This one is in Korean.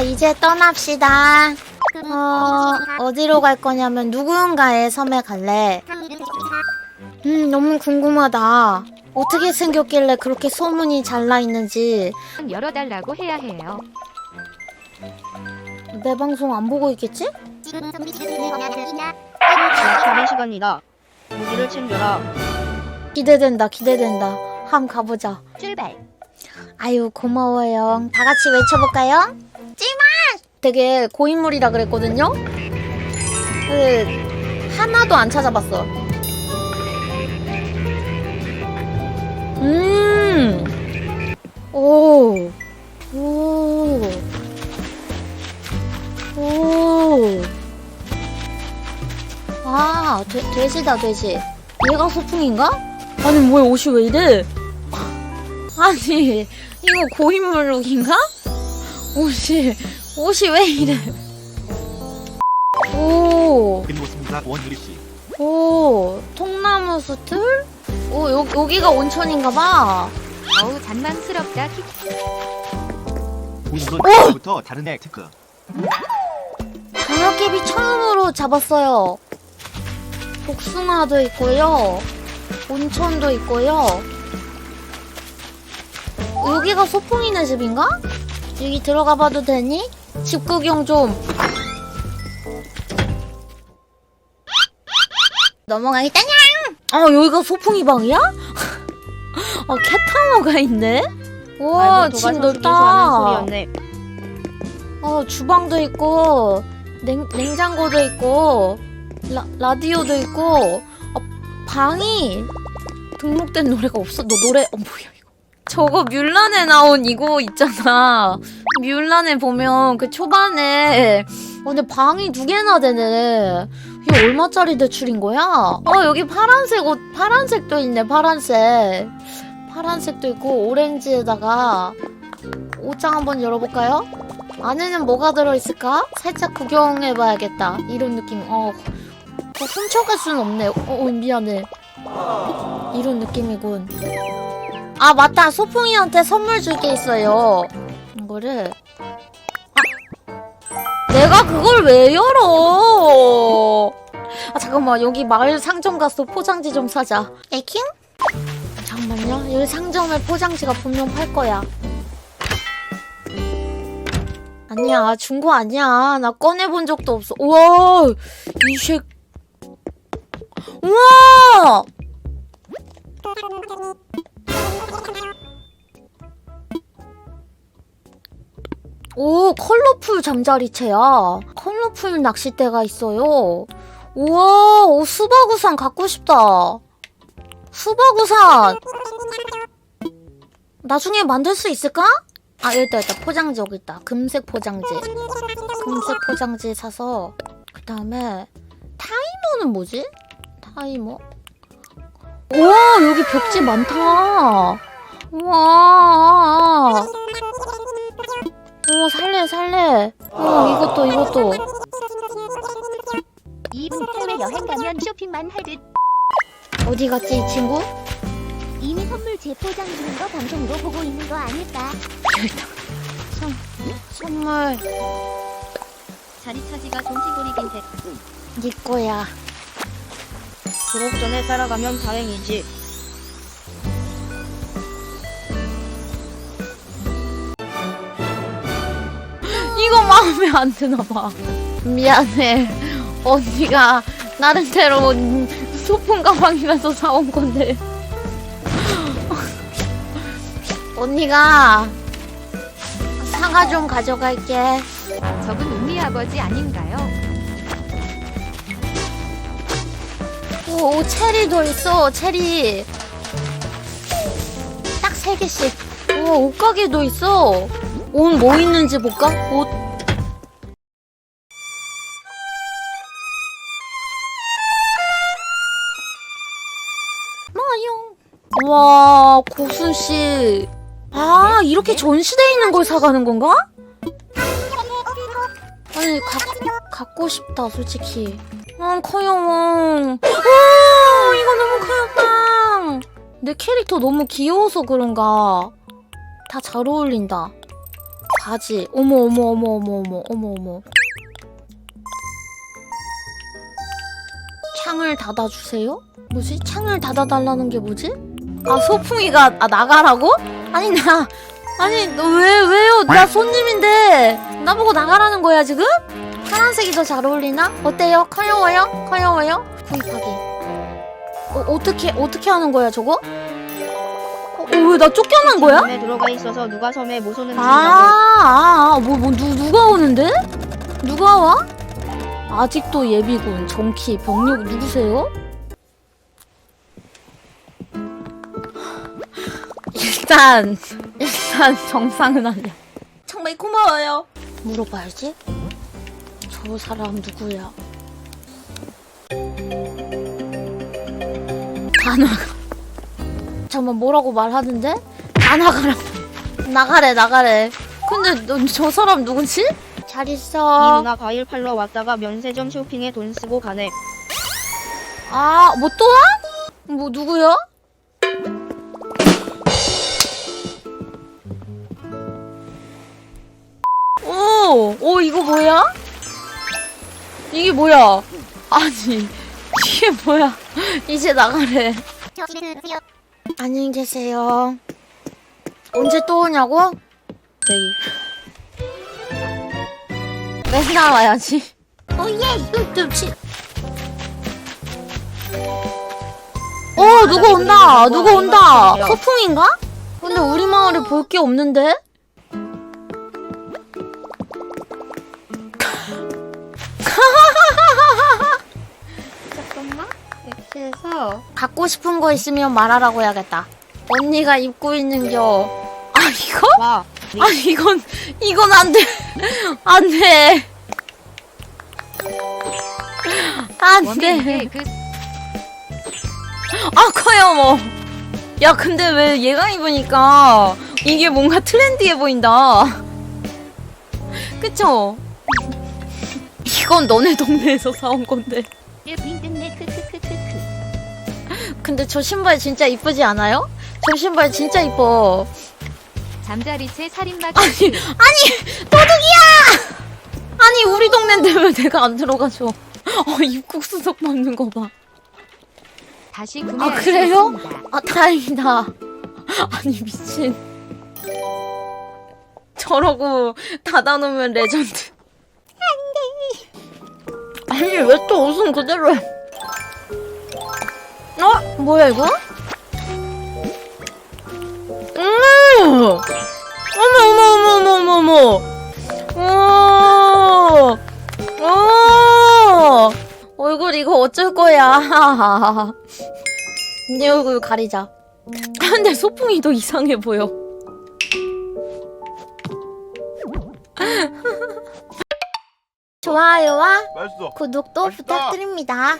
자, 이제 떠납시다. 어, 어디로 갈 거냐면 누군가의 섬에 갈래. 음, 너무 궁금하다. 어떻게 생겼길래 그렇게 소문이 잘 나 있는지. 열어달라고 해야 해요. 내 방송 안 보고 있겠지? 가는 시간이다. 무기를 챙겨라. 기대된다, 기대된다. 함 가보자. 출발. 아유, 고마워요. 다 같이 외쳐볼까요? 되게 고인물이라 그랬거든요? 그, 하나도 안 찾아봤어. 음! 오! 오! 오! 아, 돼, 돼지다, 돼지. 얘가 소풍인가? 아니, 뭐야, 옷이 왜 이래? 아니 이거 고인물 룩인가? 옷이 옷이 왜 이래? 오, 그리고습니다 원유리 씨. 오, 통나무 수틀? 오, 여, 여기가 온천인가봐. 어우 잔망스럽다. 키. 오늘은 부터 다른 애 특급. 장어깨비 처음으로 잡았어요. 복숭아도 있고요. 온천도 있고요. 여기가 소풍이네 집인가? 여기 들어가 봐도 되니? 집 구경 좀. 넘어가겠다냥! 아, 여기가 소풍이 방이야? 아, 캣타워가 있네? 집 도가 넓다. 어, 주방도 있고, 냉, 냉장고도 있고, 라, 라디오도 있고, 어, 방이 등록된 노래가 없어. 너 노래, 어, 뭐야, 이거. 저거 뮬란에 나온 이거 있잖아. 뮬란에 보면 그 초반에, 어, 근데 방이 두 개나 되네. 이게 얼마짜리 대출인 거야? 어, 여기 파란색 옷, 파란색도 있네, 파란색. 파란색도 있고, 오렌지에다가, 옷장 한번 열어볼까요? 안에는 뭐가 들어있을까? 살짝 구경해봐야겠다. 이런 느낌. 어, 어 훔쳐갈 수는 없네. 어, 어, 미안해. 이런 느낌이군. 아, 맞다. 소풍이한테 선물 줄 게 있어요. 이거를. 아! 내가 그걸 왜 열어? 아, 잠깐만. 여기 마을 상점 가서 포장지 좀 사자. 에킹? 잠깐만요. 여기 상점에 포장지가 분명 팔 거야. 아니야, 중고 아니야. 나 꺼내본 적도 없어. 우와! 이 쉐. 우와! 오, 컬러풀 잠자리채야. 컬러풀 낚싯대가 있어요. 우와, 오, 수박우산 갖고 싶다. 수박우산! 나중에 만들 수 있을까? 아, 여기 있다. 포장지 여기 있다. 금색 포장지. 금색 포장지 사서, 그 다음에, 타이머는 뭐지? 타이머? 우와, 여기 벽지 많다. 우와. 오, 살래, 살래. 어, 이것도, 이것도. 2분 해외 여행 가면 쇼핑만 할 듯. 어디 갔지, 이 친구? 이미 선물 재포장 중인 거 방송으로 보고 있는 거 아닐까? 선, 선물, 자리 차지가 해. 네 거야. 졸업 전에 살아가면 다행이지. 마음에 안 드나 봐. 미안해. 언니가 나름대로 소품 가방이라서 사온 건데. 언니가 사과 좀 가져갈게. 저분 운미 아버지 아닌가요? 오, 오, 체리도 있어, 체리. 딱 세 개씩. 오, 옷가게도 있어. 옷 뭐 있는지 볼까? 옷. 와, 고순 씨. 아, 이렇게 전시돼 있는 걸 사가는 건가? 아니, 가, 갖고 싶다, 솔직히. 아, 커요. 아, 이거 너무 커요, 내 캐릭터 너무 귀여워서 그런가. 다 잘 어울린다. 바지. 어머 어머 어머 어머 어머 어머 어머. 창을 닫아주세요? 뭐지? 창을 닫아달라는 게 뭐지? 아 소풍이가 아 나가라고? 아니 나 아니 너왜 왜요? 나 손님인데 나보고 나가라는 거야 지금? 파란색이 더 잘 어울리나? 어때요? 커요워요? 커요워요? 구입하기. 어, 어떻게 어떻게 하는 거야 저거? 어, 왜나 쫓겨난 거야? 섬에 들어가 있어서 누가 섬에 못 오는지 아, 아, 아, 뭐, 뭐, 누, 누가 오는데? 누가 와? 아직도 예비군, 정키, 병력 누구세요? 일단, 일단 정상은 아니야. 정말 고마워요. 물어봐야지. 저 사람 누구야? 다 나가. 잠깐만 뭐라고 말하는데? 다 나가라고. 나가래 나가래 근데 너, 저 사람 누구지? 잘 이 있어 누나 과일 팔러 왔다가 면세점 쇼핑에 돈 쓰고 가네. 아 뭐 또 와? 뭐 누구야? 이거 뭐야? 이게 뭐야? 아니 이게 뭐야? 이제 나가래 안녕히 계세요 언제 또 오냐고? 내일 맨날 와야지 오예 이거 치어 누구 온다 누구 온다 소풍인가? 근데 우리 마을에 볼 게 없는데? 이렇게 해서 갖고 싶은 거 있으면 말하라고 해야겠다 언니가 입고 있는 겨 아 이거? 와, 아 이건 이건 안 돼 안 돼 안 돼 그 아 커요 뭐. 야 근데 왜 얘가 입으니까 이게 뭔가 트렌디해 보인다. 그쵸? 이건 너네 동네에서 사온 건데. 근데 저 신발 진짜 이쁘지 않아요? 저 신발 진짜 이뻐. 잠자리채 살인마 아니 아니 도둑이야! 아니 우리 동네인데 왜 내가 안 들어가죠? 어 입국 수속 받는 거 봐. 다시 아 구매할 수 그래요? 아 다행이다. 아니 미친. 저러고 닫아놓으면 레전드. 안 돼. 아니 왜 또 옷은 그대로 해? 어? 뭐야 이거? 음! 어머 어머 어머 어머 어머 어머. 오! 오! 얼굴 이거 어쩔 거야. 내 얼굴 가리자. 근데 소풍이 더 이상해 보여. 좋아요와 맛있어. 구독도 맛있다. 부탁드립니다.